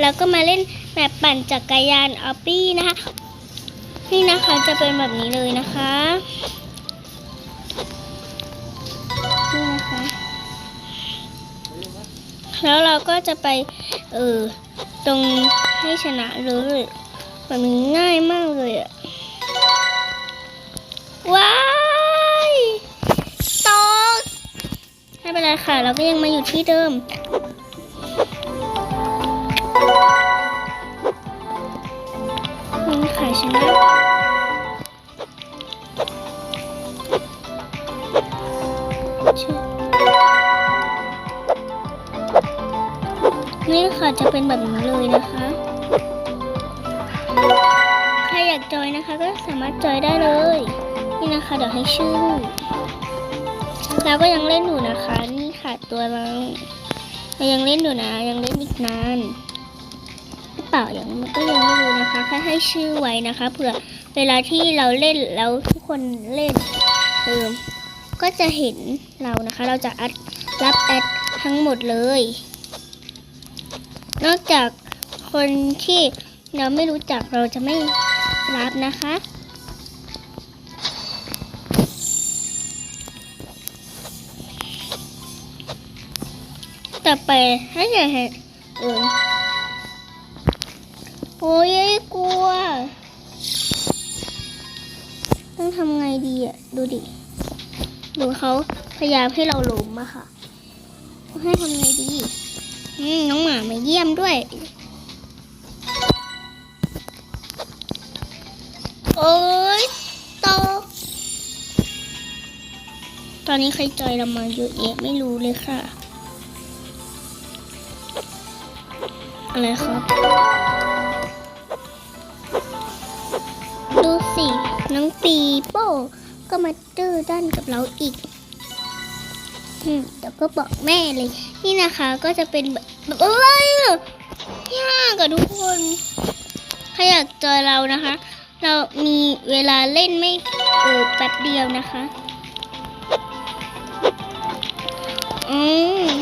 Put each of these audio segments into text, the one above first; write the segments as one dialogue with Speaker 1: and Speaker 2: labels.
Speaker 1: แล้วก็มาเล่นแบบปั่นจักรยานออปปี้นะคะ นี่นะคะจะเป็นแบบนี้เลยนะคะนี่นะคะ แล้วเราก็จะไปเออตรงให้ชนะเลยแบบนี้ง่ายมากเลยอะว้ายตกไม่เป็นไรค่ะ เราก็ยังมาอยู่ที่เดิม นี่ค่ะชนะนี่ค่ะจะเป็นแบบนี้เลยนะคะ ใครอยากจอยนะคะก็สามารถจอยได้เลย นี่นะคะเดี๋ยวให้ชื่อเราก็ยังเล่นอยู่นะคะ นี่ค่ะตัวเราเรายังเล่นอยู่นะ ยังเล่นอีกนาน หรือเปล่ายังมันก็ยังไม่รู้นะคะแค่ให้ชื่อไว้นะคะเผื่อเวลาที่เราเล่นแล้วทุกคนเล่นเออก็จะเห็นเรานะคะ เราจะอัดรับแอดทั้งหมดเลย นอกจากคนที่เราไม่รู้จักเราจะไม่รับนะคะต่อไปถ้าอยากเห็นเออ โอ้ยกลัว ต้องทำไงดีอะ ดูดิ ดูเขาพยายามให้เราล้มอะค่ะ ให้ทำไงดีอืมน้องหมามาเยี่ยมด้วย โอ้ยตตอนนี้ใครจอยเรามาเยอะแยะไม่รู้เลยค่ะอะไรครับ สิน้องปีโป้ก็มาดื้อด้านกับเราอีกอืมเดี๋ยวก็บอกแม่เลย นี่นะคะก็จะเป็นแบบอะไรอะยากอะทุกคนถ้าอยากเจอเรานะคะ เรามีเวลาเล่นไม่เออแป๊บเดียวนะคะ อืม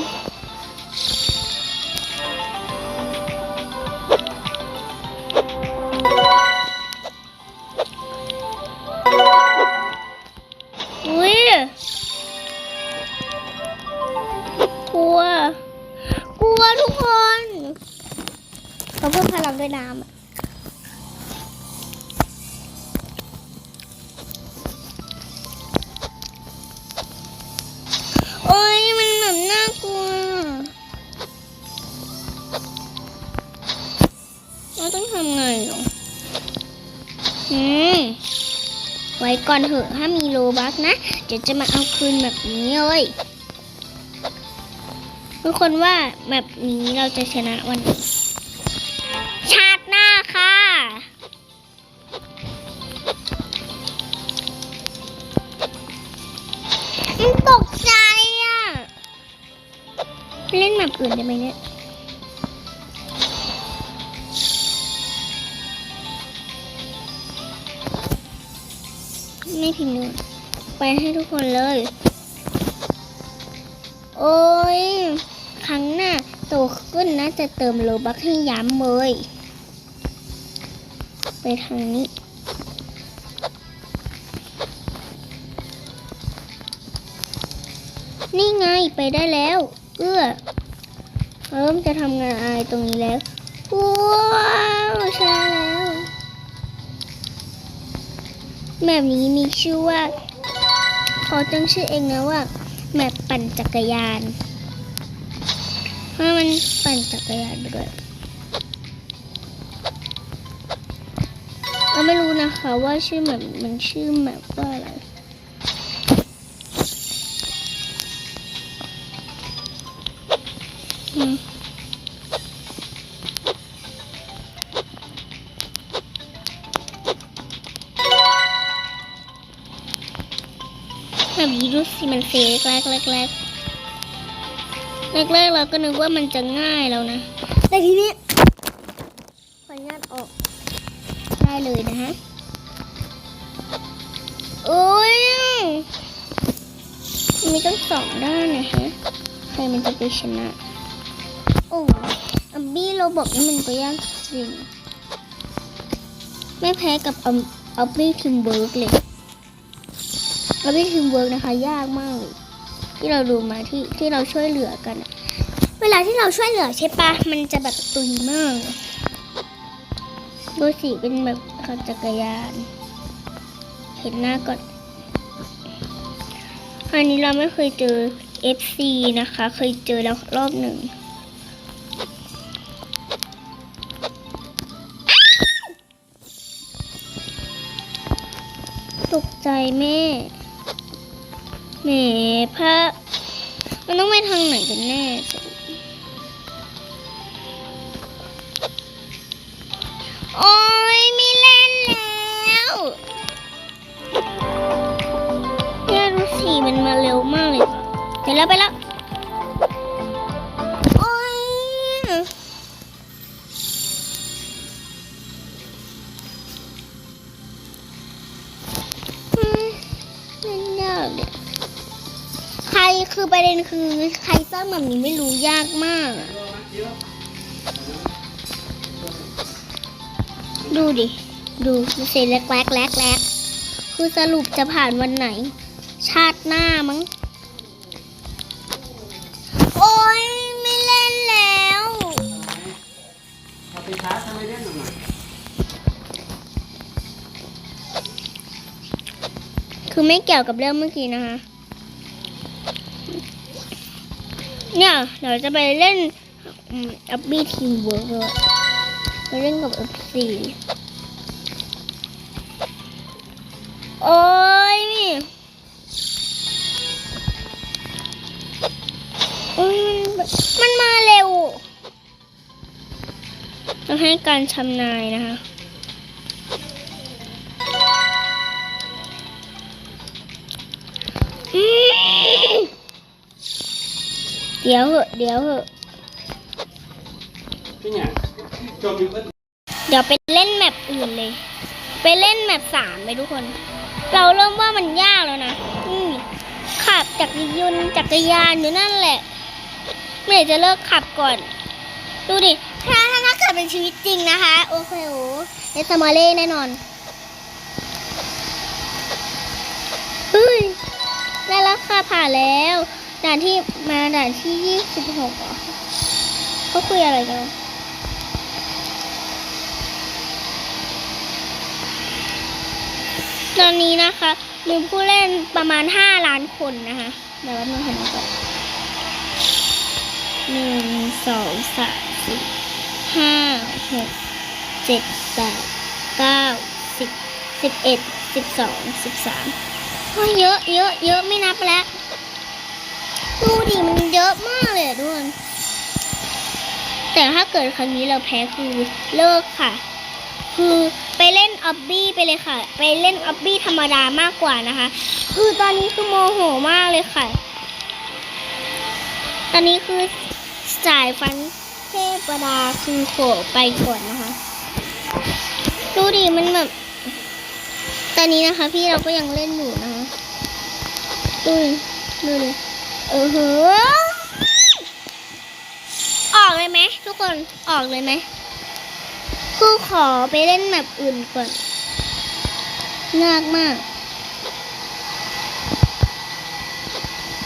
Speaker 1: เขาเพิ่มพลังด้วยน้ำอะโอ้ยมันแบบน่ากลัวเราต้องทำไงหรออืมไว้ก่อนเถอะถ้ามีโลบักนะเดี๋ยวจะมาเอาคืนแบบนี้เลยทุกคนว่าแบบนี้เราจะชนะวันนี้ ชาติหน้าค่ะมันตกใจอะ เล่นแบบอื่นได้ไหมเนี่ยไม่พิมพ์เลยไปให้ทุกคนเลย โอ้ย ครั้งหน้าโตขึ้นนะจะเติมโลบักให้ย้ำเลย ไปทางนี้ นี่ไงไปได้แล้ว เอื้อเริ่มจะทำงานอะไรตรงนี้แล้ว ว้าวใชนะแล้วแบบนี้มีชื่อว่าขาตั้งชื่อเองนะว่าแมปปั่นจักรยานเพราะมันปั่นจักรยานไปด้วย นะคะว่าชื่อแมปมันชื่อแมปว่าอะไรอืมแบบนี้ดูสิมันเฟกแรกแรกแรกแรกแรกเราก็นึกว่ามันจะง่ายแล้วนะ แต่ทีนี้ขออนุญาตออกได้เลยนะฮะ โอ้ยมีตั้งสองด้านนะฮะ ใครมันจะไปชนะ โอ้อัมบี้โรบอกนี่มันก็ยากจริง ไม่แพ้กับอัมอัมบี้ทีมเวิร์กเลยอัมบี้ทีมเวิร์กนะคะ ยากมากเลยที่เราดูมาที่ที่เราช่วยเหลือกันเวลาที่เราช่วยเหลือใช่ปะมันจะแบบตุยมาก ดูสิเป็นแบบขับจักรยาน เห็นหน้าก่อน อันนี้เราไม่เคยเจอ FC นะคะ เคยเจอแล้วรอบหนึ่งตกใจแม่แหมพระมันต้องไปทางไหนกันแน่ เลยไปแล้วไปแล้วโอ้ยมเล่นยากเนี่ยใครคือประเด็นคือ ใครสร้างแบบนี้ไม่รู้ยากมาก ดูดิ ดูดูเซนแรกแรกแรกแรกคือสรุปจะผ่านวันไหน ชาติหน้ามั้ง คือไม่เกี่ยวกับเรื่องเมื่อกี้นะคะ เนี่ยเดี๋ยวจะไปเล่นอัพบี้ทีมเวิร์กด้วยไปเล่นกับอัพซีโอ้ยนี่โอ้ย ต้องให้การชำนาญนะคะอืมเดี๋ยวเหอะ เดี๋ยวเหอะ
Speaker 2: พี่เนี่ยจมอยู่ก็
Speaker 1: เดี๋ยวไปเล่นแมปอื่นเลย ไปเล่นแมปสามไปทุกคน เราเริ่มว่ามันยากแล้วนะอืมขับจักรยานจักรยานอยู่นั่นแหละเมื่อไหร่จะเลิกขับก่อน ดูดิถ้าถ้าถ้าเกิดเป็นชีวิตจริงนะคะ โอเคโอ้เอสมาเล่แน่นอนเฮ้ยได้แล้วค่ะผ่านแล้ว ด่านที่มาด่านที่ยี่สิบหกอะเขาคุยอะไรกันตอนนี้นะคะมีผู้เล่นประมาณ5ล้านคนนะคะเดี๋ยวแป๊บนึงค่ะก่อนหนึ่งสองสามสี่ ห้าหกเจ็ดแปดเก้าสิบสิบเอ็ดสิบสองสิบสามอ้ยเยอะเยอะเยอะไม่นับแล้วดูดิมันเยอะมากเลยทุกคนแต่ถ้าเกิดครั้งนี้เราแพ้คือเลิกค่ะ คือไปเล่นออบบี้ไปเลยค่ะ ไปเล่นออบบี้ธรรมดามากกว่านะคะ คือตอนนี้คือโมโหมากเลยค่ะ ตอนนี้คือสายฟัน ทพดาคือโขไปก่อนนะคะ ดูดิมันแบบ ตอนนี้นะคะ พี่เราก็ยังเล่นอยู่นะคะ ดูดิดูดิเออเหอะออกเลยไหมทุกคนออกเลยไหมคือขอไปเล่นแมปอื่นก่อนยากมาก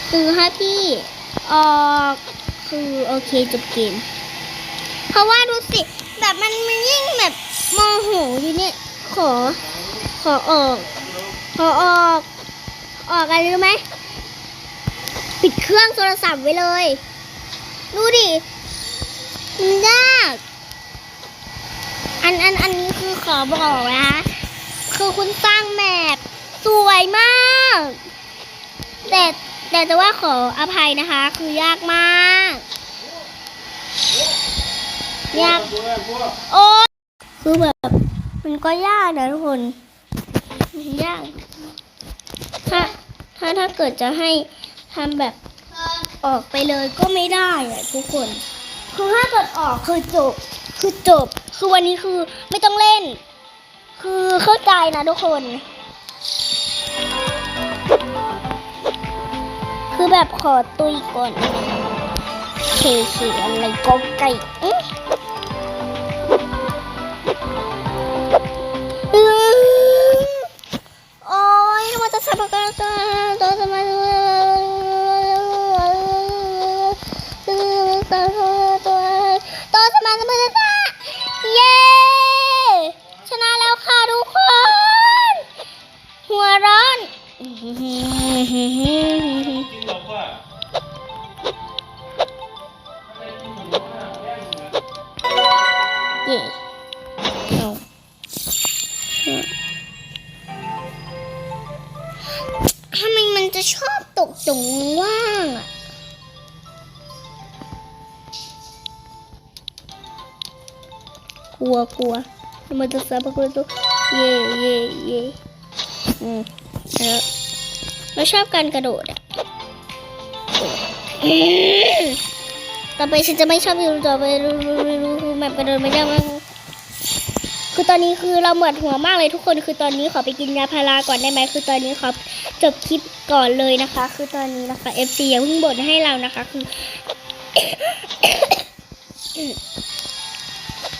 Speaker 1: คือถ้าพี่ออกคือโอเคจบเกม เพราะว่าดูสิ แบบมันมันยิ่งแบบโมโหอยู่เนี่ย ขอ ขอออก ขอออก ออกอะไรรู้ไหม ปิดเครื่องโทรศัพท์ไว้เลย ดูดิมันยากอันอันอันนี้คือขอบอกนะคะคือคุณสร้างแมปสวยมาก แต่แต่จะว่าขออภัยนะคะ คือยากมาก ยาก โอ้ยคือแบบ มันก็ยากนะทุกคนมันยาก ถ้าถ้าถ้าเกิดจะให้ทำแบบออกไปเลยก็ไม่ได้อะทุกคน คือถ้าเกิดออกคือจบ คือจบ คือวันนี้คือไม่ต้องเล่น คือเข้าใจนะทุกคน คือแบบขอตุยก่อน เคเคอะไรก็ไก่อื้ออื้อโอ้ยมันจะสับกันตัวตัวสมาตัวตัวตัว กลัวกลัวมันจะสับปะรดตัวเย่เย่เย่อืมแล้วเราชอบการกระโดดอะต่อไปฉันจะไม่ชอบอยู่ต่อไปรู้รู้รู้รู้แบบกระโดดไม่ได้มากคือตอนนี้คือเราหมดหัวมากเลยทุกคนคือตอนนี้ขอไปกินยาพาราก่อนได้ไหมคือตอนนี้ขอจบคลิปก่อนเลยนะคะ คือตอนนี้นะคะ FC อย่าเพิ่งบ่นให้เรานะคะ คือ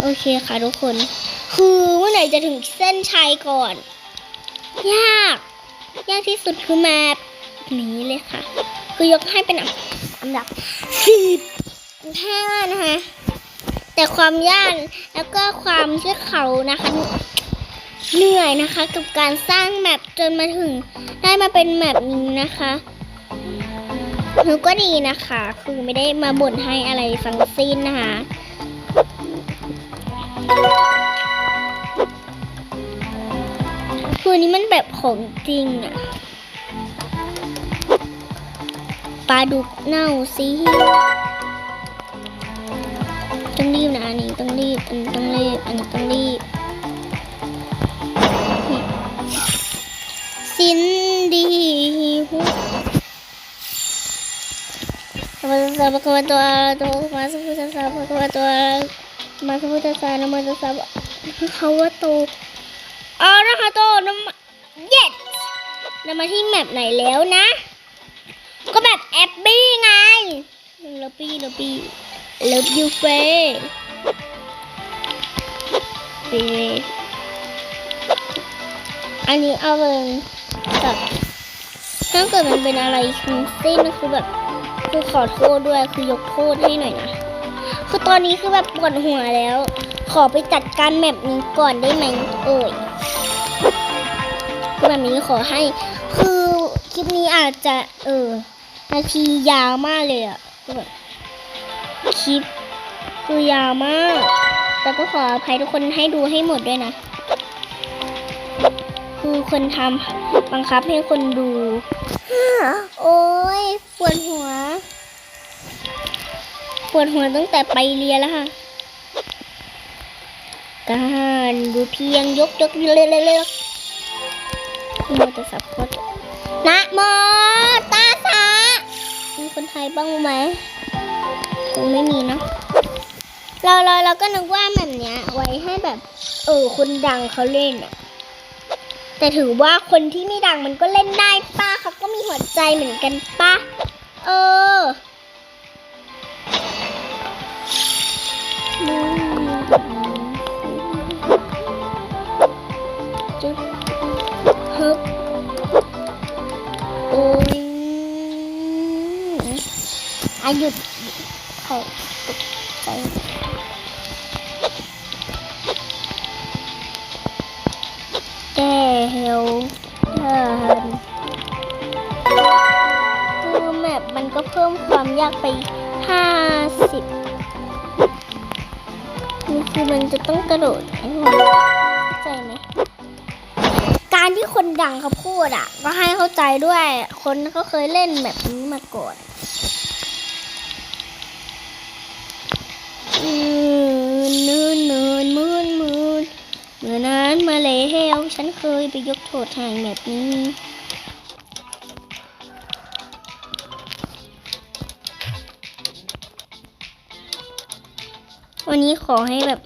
Speaker 1: โอเคค่ะทุกคน คือเมื่อไหร่จะถึงเส้นชัยก่อน ยาก ยากที่สุดคือแมปนี้เลยค่ะ คือยกให้เป็นอันดับสิบห้านะคะแต่ความยากแล้วก็ความที่เขานะคะเหนื่อยนะคะ กับการสร้างแมปจนมาถึง ได้มาเป็นแมปนี้นะคะหนูก็ดีนะคะ คือไม่ได้มาบ่นให้อะไรฟังสิ้นนะคะ คือนี้มันแบบของจริงอะปลาดุกเน่าสิต้องรีบนะอันนี้ต้องรีบอันนี้ต้องรีบอันนี้ต้องรีบสินดีฮุมาสาบกวาตัวตัวมาสพุทธสาบกวาตัว มาสพุทธสานมาสสาบเขาว่าโตเอานะคะโตน้ำเย็ดเรามาที่แมปไหนแล้วนะ ก็แบบแอบบี้ไงลบบี้ลบบี้ลบยูเฟเฟอันนี้เอาเลยแบบถ้าเกิดมันเป็นอะไรทั้งสิ้นคือแบบคือขอโทษด้วยคือยกโทษให้หน่อยนะ คือตอนนี้คือแบบปวดหัวแล้ว ขอไปจัดการแมปนี้ก่อนได้ไหมเอ่ยแบบนี้ขอให้ คือคลิปนี้อาจจะ เออ นาทียาวมากเลยอะคลิปคือยาวมาก แต่ก็ขออภัยทุกคนให้ดูให้หมดด้วยนะ คือคนทำบังคับให้คนดู โอ้ยปวดหัว ปวดหัวตั้งแต่ไปเรียนแล้วค่ะ การดูเพียงยกยกเร็วๆๆโมตัสสะพดนะโมตาสะมีคนไทยบ้างไหมคงไม่มีเนอะเราเราเราก็นึกว่าแบบเนี้ย ไว้ให้แบบ เออคนดังเขาเล่นอะแต่ถือว่าคนที่ไม่ดังมันก็เล่นได้ป้าเขาก็มีหัวใจเหมือนกันป้าเออ จุดฮึบโอ้ยอาหยุดเขาตกใจแก้เฮลเทิร์นคือแมปมันก็เพิ่มความยากไปห้าสิบ คือมันจะต้องกระโดดให้หมดเข้าใจไหมการที่คนดังเขาพูดอะ ก็ให้เข้าใจด้วยคนเขาเคยเล่นแบบนี้มาก่อนมนื่นนื่นมืนมืนเมื่อนั้นมาแล้วฉันเคยไปยกโทษทางแบบนี้ วันนี้ขอให้แบบ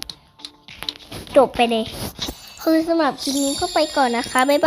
Speaker 1: จบไปเลย คือสำหรับคลิปนี้ก็ไปก่อนนะคะ บ๊ายบาย